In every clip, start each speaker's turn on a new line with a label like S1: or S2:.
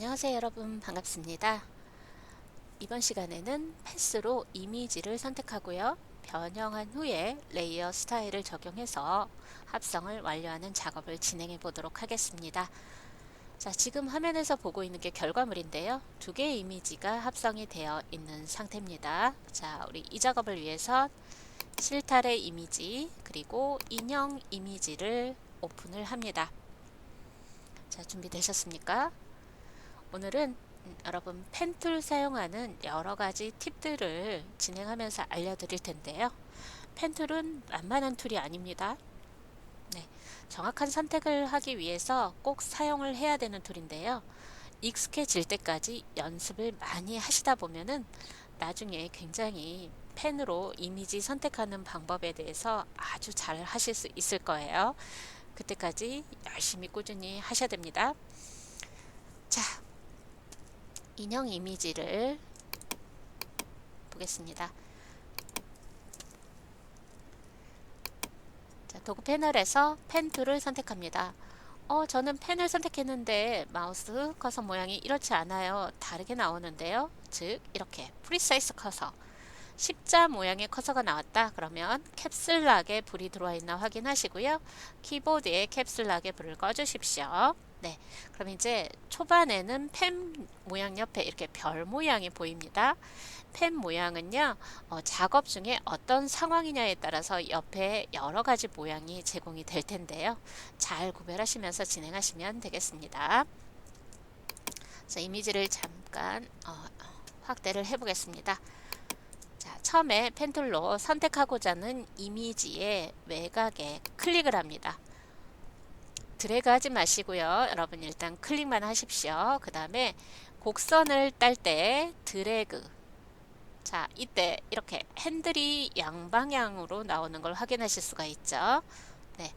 S1: 안녕하세요 여러분 반갑습니다. 이번 시간에는 패스로 이미지를 선택하고요. 변형한 후에 레이어 스타일을 적용해서 합성을 완료하는 작업을 진행해 보도록 하겠습니다. 자, 지금 화면에서 보고 있는 게 결과물인데요. 두 개의 이미지가 합성이 되어 있는 상태입니다. 자, 우리 이 작업을 위해서 실타래 이미지 그리고 인형 이미지를 오픈을 합니다. 자, 준비되셨습니까? 오늘은 음, 여러분 펜툴 사용하는 여러 가지 팁들을 진행하면서 알려드릴 텐데요. 펜툴은 만만한 툴이 아닙니다. 네, 정확한 선택을 하기 위해서 꼭 사용을 해야 되는 툴인데요. 익숙해질 때까지 연습을 많이 하시다 보면은 나중에 굉장히 펜으로 이미지 선택하는 방법에 대해서 아주 잘 하실 수 있을 거예요. 그때까지 열심히 꾸준히 하셔야 됩니다. 자, 인형 이미지를 보겠습니다. 자, 도구 패널에서 펜 툴을 선택합니다. 어, 저는 펜을 선택했는데 마우스 커서 모양이 이렇지 않아요. 다르게 나오는데요. 즉, 이렇게 프리사이즈 커서 십자 모양의 커서가 나왔다. 그러면 캡슐락에 불이 들어와 있나 확인하시고요. 키보드에 캡슐락에 불을 꺼주십시오. 네, 그럼 이제 초반에는 펜 모양 옆에 이렇게 별 모양이 보입니다. 펜 모양은요, 어, 작업 중에 어떤 상황이냐에 따라서 옆에 여러 가지 모양이 제공이 될 텐데요. 잘 구별하시면서 진행하시면 되겠습니다. 자, 이미지를 잠깐 어, 확대를 해보겠습니다. 자, 처음에 펜툴로 선택하고자 하는 이미지의 외곽에 클릭을 합니다. 드래그 하지 마시고요. 여러분 일단 클릭만 하십시오. 그 다음에 곡선을 딸 때 드래그 자 이때 이렇게 핸들이 양방향으로 나오는 걸 확인하실 수가 있죠. 네,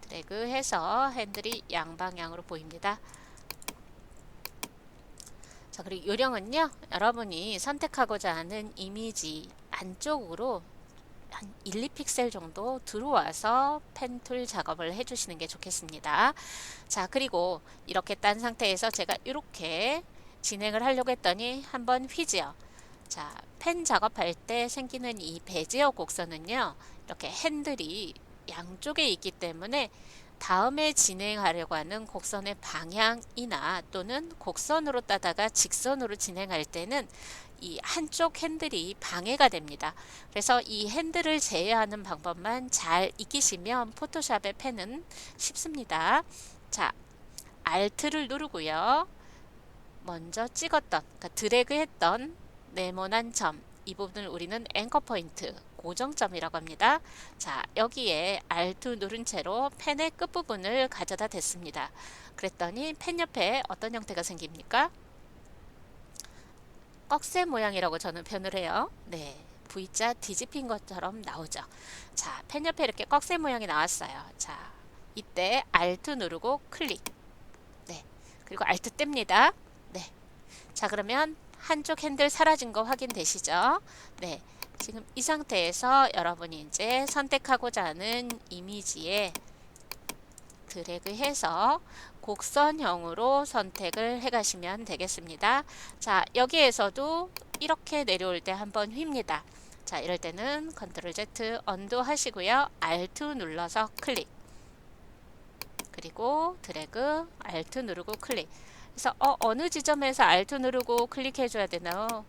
S1: 드래그 해서 핸들이 양방향으로 보입니다. 자 그리고 요령은요. 여러분이 선택하고자 하는 이미지 안쪽으로 한 1, 2픽셀 정도 들어와서 펜툴 작업을 해주시는 게 좋겠습니다. 자, 그리고 이렇게 딴 상태에서 제가 이렇게 진행을 하려고 했더니 한번 휘지어. 자, 펜 작업할 때 생기는 이 배지어 곡선은요, 이렇게 핸들이 양쪽에 있기 때문에 다음에 진행하려고 하는 곡선의 방향이나 또는 곡선으로 따다가 직선으로 진행할 때는 이 한쪽 핸들이 방해가 됩니다. 그래서 이 핸들을 제어하는 방법만 잘 익히시면 포토샵의 펜은 쉽습니다. 자, Alt를 누르고요. 먼저 찍었던, 그러니까 드래그 했던 네모난 점, 이 부분을 우리는 앵커 포인트, 고정점이라고 합니다. 자, 여기에 Alt 누른 채로 펜의 끝부분을 가져다 댔습니다. 그랬더니 펜 옆에 어떤 형태가 생깁니까? 꺽쇠 모양이라고 저는 표현을 해요. 네. V자 뒤집힌 것처럼 나오죠. 자, 펜 옆에 이렇게 꺽쇠 모양이 나왔어요. 자, 이때 Alt 누르고 클릭. 네. 그리고 Alt 뗍니다. 네. 자, 그러면 한쪽 핸들 사라진 거 확인되시죠? 네. 지금 이 상태에서 여러분이 이제 선택하고자 하는 이미지에 드래그 해서 곡선형으로 선택을 해 가시면 되겠습니다. 자, 여기에서도 이렇게 내려올 때 한번 휩니다. 자, 이럴 때는 컨트롤 Z 언두 하시고요. Alt 눌러서 클릭. 그리고 드래그 Alt 누르고 클릭. 그래서 어, 어느 지점에서 Alt 누르고 클릭해 줘야 되나요?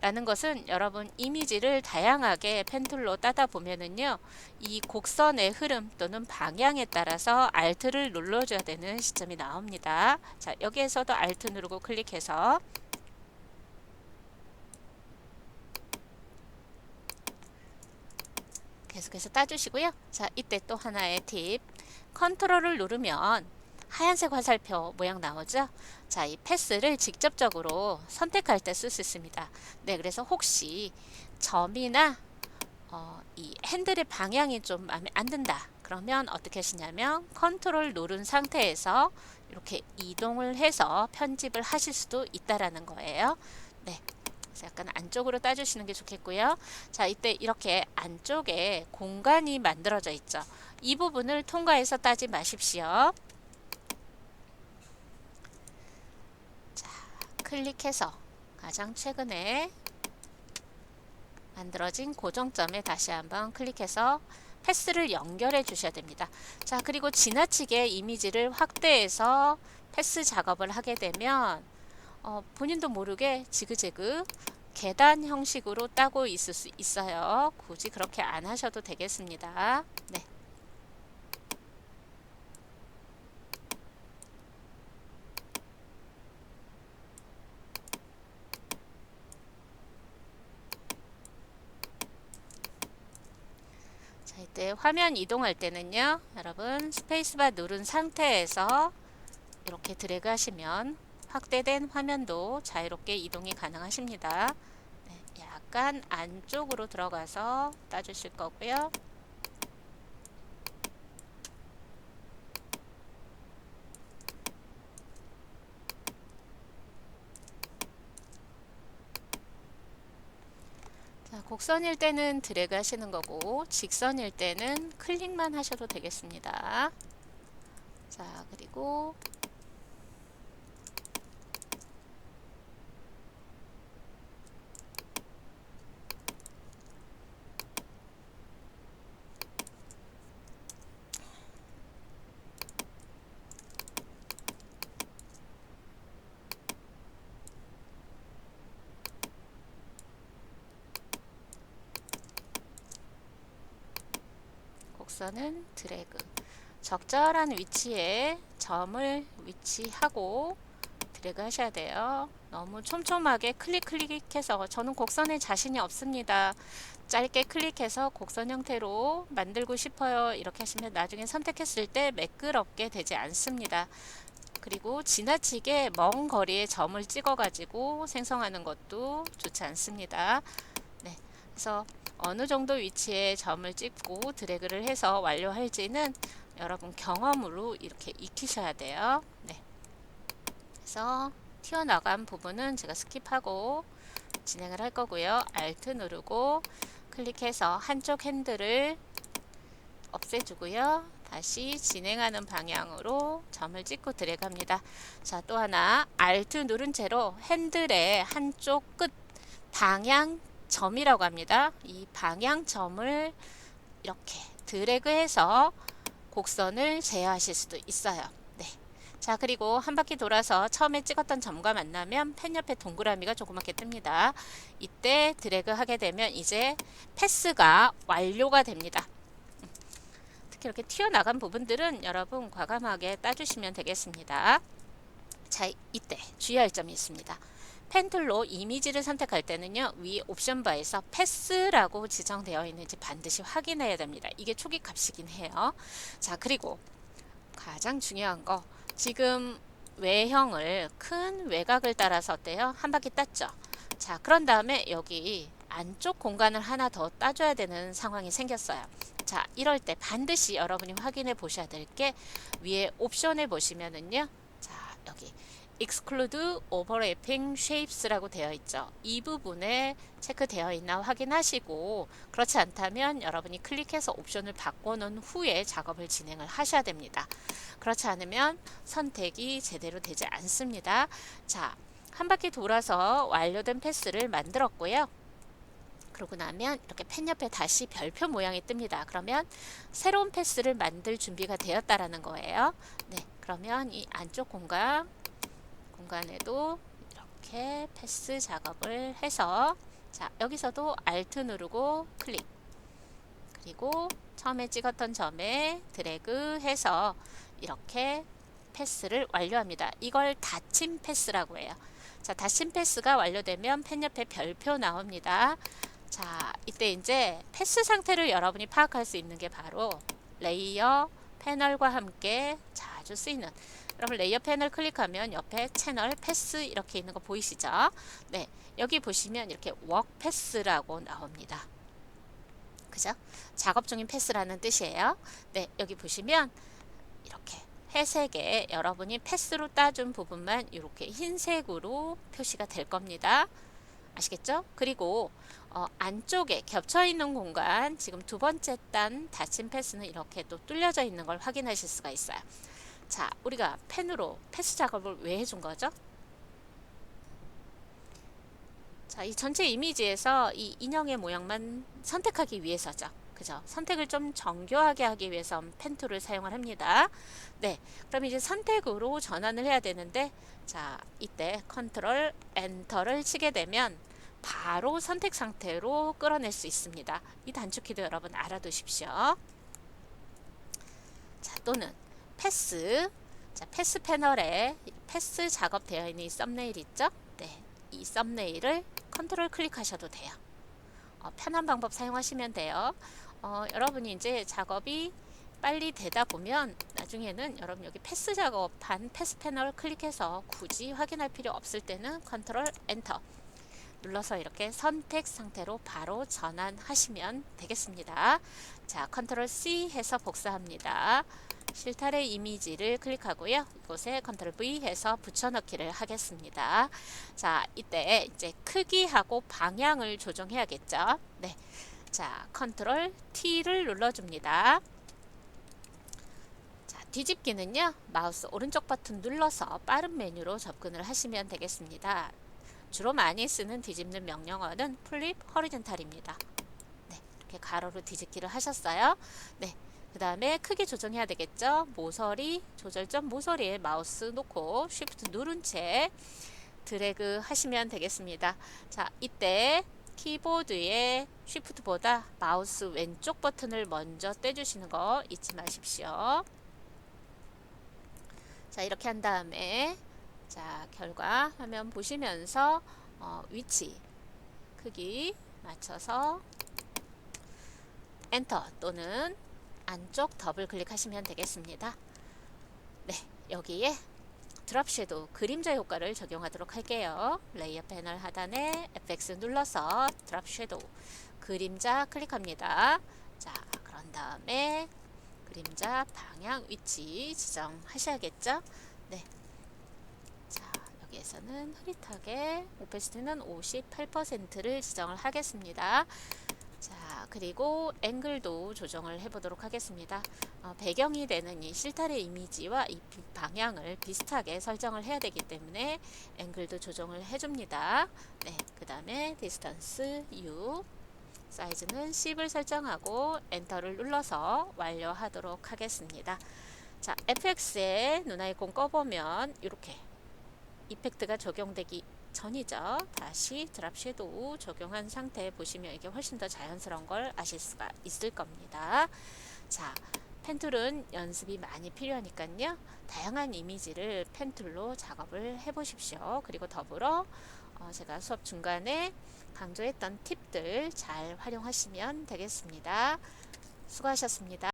S1: 라는 것은 여러분 이미지를 다양하게 펜툴로 따다 보면은요 이 곡선의 흐름 또는 방향에 따라서 Alt를 눌러줘야 되는 시점이 나옵니다. 자 여기에서도 Alt 누르고 클릭해서 계속해서 따주시고요. 자 이때 또 하나의 팁. 컨트롤을 누르면 하얀색 화살표 모양 나오죠? 자, 이 패스를 직접적으로 선택할 때 쓸 수 있습니다. 네, 그래서 혹시 점이나 어, 이 핸들의 방향이 좀 마음에 안 든다. 그러면 어떻게 하시냐면 컨트롤 누른 상태에서 이렇게 이동을 해서 편집을 하실 수도 있다라는 거예요. 네. 약간 안쪽으로 따주시는 게 좋겠고요. 자, 이때 이렇게 안쪽에 공간이 만들어져 있죠. 이 부분을 통과해서 따지 마십시오. 클릭해서 가장 최근에 만들어진 고정점에 다시 한번 클릭해서 패스를 연결해 주셔야 됩니다. 자, 그리고 지나치게 이미지를 확대해서 패스 작업을 하게 되면 어, 본인도 모르게 지그재그 계단 형식으로 따고 있을 수 있어요. 굳이 그렇게 안 하셔도 되겠습니다. 네. 자, 화면 이동할 때는요. 여러분 스페이스바 누른 상태에서 이렇게 드래그 하시면 확대된 화면도 자유롭게 이동이 가능하십니다. 네, 약간 안쪽으로 들어가서 따주실 거고요. 곡선일 때는 드래그 하시는 거고 직선일 때는 클릭만 하셔도 되겠습니다. 자, 그리고 곡선은 드래그 적절한 위치에 점을 위치하고 드래그 하셔야 돼요. 너무 촘촘하게 클릭 클릭해서 저는 곡선에 자신이 없습니다. 짧게 클릭해서 곡선 형태로 만들고 싶어요. 이렇게 하시면 나중에 선택했을 때 매끄럽게 되지 않습니다. 그리고 지나치게 먼 거리에 점을 찍어 가지고 생성하는 것도 좋지 않습니다. 네. 그래서 어느 정도 위치에 점을 찍고 드래그를 해서 완료할지는 여러분 경험으로 이렇게 익히셔야 돼요. 네. 그래서 튀어나간 부분은 제가 스킵하고 진행을 할 거고요. Alt 누르고 클릭해서 한쪽 핸들을 없애주고요. 다시 진행하는 방향으로 점을 찍고 드래그합니다. 자, 또 하나 Alt 누른 채로 핸들의 한쪽 끝 방향 점이라고 합니다. 이 방향점을 이렇게 드래그해서 곡선을 제어하실 수도 있어요. 네. 자, 그리고 한 바퀴 돌아서 처음에 찍었던 점과 만나면 펜 옆에 동그라미가 조그맣게 뜹니다. 이때 드래그 하게 되면 이제 패스가 완료가 됩니다. 특히 이렇게 튀어나간 부분들은 여러분 과감하게 따주시면 되겠습니다. 자, 이때 주의할 점이 있습니다. 펜툴로 이미지를 선택할 때는요 위 옵션 바에서 패스라고 지정되어 있는지 반드시 확인해야 됩니다. 이게 초기 값이긴 해요. 자 그리고 가장 중요한 거 지금 외형을 큰 외곽을 따라서 어때요? 한 바퀴 땄죠? 자 그런 다음에 여기 안쪽 공간을 하나 더 따줘야 되는 상황이 생겼어요. 자 이럴 때 반드시 여러분이 확인해 보셔야 될 게 위에 옵션에 보시면은요 자 여기 exclude overlapping shapes라고 되어 있죠. 이 부분에 체크되어 있나 확인하시고 그렇지 않다면 여러분이 클릭해서 옵션을 바꿔놓은 후에 작업을 진행을 하셔야 됩니다. 그렇지 않으면 선택이 제대로 되지 않습니다. 자, 한 바퀴 돌아서 완료된 패스를 만들었고요. 그러고 나면 이렇게 펜 옆에 다시 별표 모양이 뜹니다. 그러면 새로운 패스를 만들 준비가 되었다라는 거예요. 네, 그러면 이 안쪽 공간 공간에도 이렇게 패스 작업을 해서 자 여기서도 Alt 누르고 클릭 그리고 처음에 찍었던 점에 드래그 해서 이렇게 패스를 완료합니다. 이걸 닫힌 패스라고 해요. 자, 닫힌 패스가 완료되면 펜 옆에 별표 나옵니다. 자, 이때 이제 패스 상태를 여러분이 파악할 수 있는 게 바로 레이어 패널과 함께 자 주 쓰이는 여러분 레이어 패널 클릭하면 옆에 채널 패스 이렇게 있는 거 보이시죠? 네, 여기 보시면 이렇게 워크 패스라고 나옵니다. 그죠? 작업 중인 패스라는 뜻이에요. 네, 여기 보시면 이렇게 회색에 여러분이 패스로 따준 부분만 이렇게 흰색으로 표시가 될 겁니다. 아시겠죠? 그리고 어, 안쪽에 겹쳐 있는 공간 지금 두 번째 단 닫힌 패스는 이렇게 또 뚫려져 있는 걸 확인하실 수가 있어요. 자, 우리가 펜으로 패스 작업을 왜 해준 거죠? 자, 이 전체 이미지에서 이 인형의 모양만 선택하기 위해서죠. 그죠? 선택을 좀 정교하게 하기 위해서 펜 툴을 사용을 합니다. 네, 그럼 이제 선택으로 전환을 해야 되는데, 자, 이때 컨트롤 엔터를 치게 되면 바로 선택 상태로 끌어낼 수 있습니다. 이 단축키도 여러분 알아두십시오. 자, 또는 패스. 자, 패스 패널에 패스 작업되어 있는 이 썸네일 있죠? 네, 이 썸네일을 컨트롤 클릭하셔도 돼요. 어, 편한 방법 사용하시면 돼요. 어, 여러분이 이제 작업이 빨리 되다 보면 나중에는 여러분 여기 패스 작업한 패스 패널 클릭해서 굳이 확인할 필요 없을 때는 컨트롤 엔터 눌러서 이렇게 선택 상태로 바로 전환하시면 되겠습니다. 자, 컨트롤 C 해서 복사합니다. 실타래 이미지를 클릭하고요. 이곳에 컨트롤 V 해서 붙여넣기를 하겠습니다. 자, 이때 이제 크기하고 방향을 조정해야겠죠. 네. 자, 컨트롤 T를 눌러줍니다. 자, 뒤집기는요. 마우스 오른쪽 버튼 눌러서 빠른 메뉴로 접근을 하시면 되겠습니다. 주로 많이 쓰는 뒤집는 명령어는 플립 허리젠탈입니다. 네, 이렇게 가로로 뒤집기를 하셨어요. 네, 그 다음에 크기 조정해야 되겠죠. 모서리 조절점 모서리에 마우스 놓고 쉬프트 누른 채 드래그 하시면 되겠습니다. 자, 이때 키보드의 쉬프트보다 마우스 왼쪽 버튼을 먼저 떼주시는 거 잊지 마십시오. 자, 이렇게 한 다음에 자, 결과 화면 보시면서 어, 위치, 크기 맞춰서 엔터 또는 안쪽 더블 클릭하시면 되겠습니다. 네, 여기에 드랍 섀도우 그림자 효과를 적용하도록 할게요. 레이어 패널 하단에 FX 눌러서 드랍 섀도우 그림자 클릭합니다. 자, 그런 다음에 그림자 방향 위치 지정하셔야겠죠? 네. 자, 여기에서는 흐릿하게 오페시티는 58%를 지정을 하겠습니다. 자, 그리고 앵글도 조정을 해보도록 하겠습니다. 어, 배경이 되는 이 실타래 이미지와 이 비- 방향을 비슷하게 설정을 해야 되기 때문에 앵글도 조정을 해줍니다. 네, 그 다음에 디스턴스 U 사이즈는 10을 설정하고 엔터를 눌러서 완료하도록 하겠습니다. 자, FX에 눈 아이콘 꺼보면 이렇게 이펙트가 적용되기 전이죠. 다시 드랍 섀도우 적용한 상태 보시면 이게 훨씬 더 자연스러운 걸 아실 수가 있을 겁니다. 자, 펜툴은 연습이 많이 필요하니까요. 다양한 이미지를 펜툴로 작업을 해보십시오. 그리고 더불어 어, 제가 수업 중간에 강조했던 팁들 잘 활용하시면 되겠습니다. 수고하셨습니다.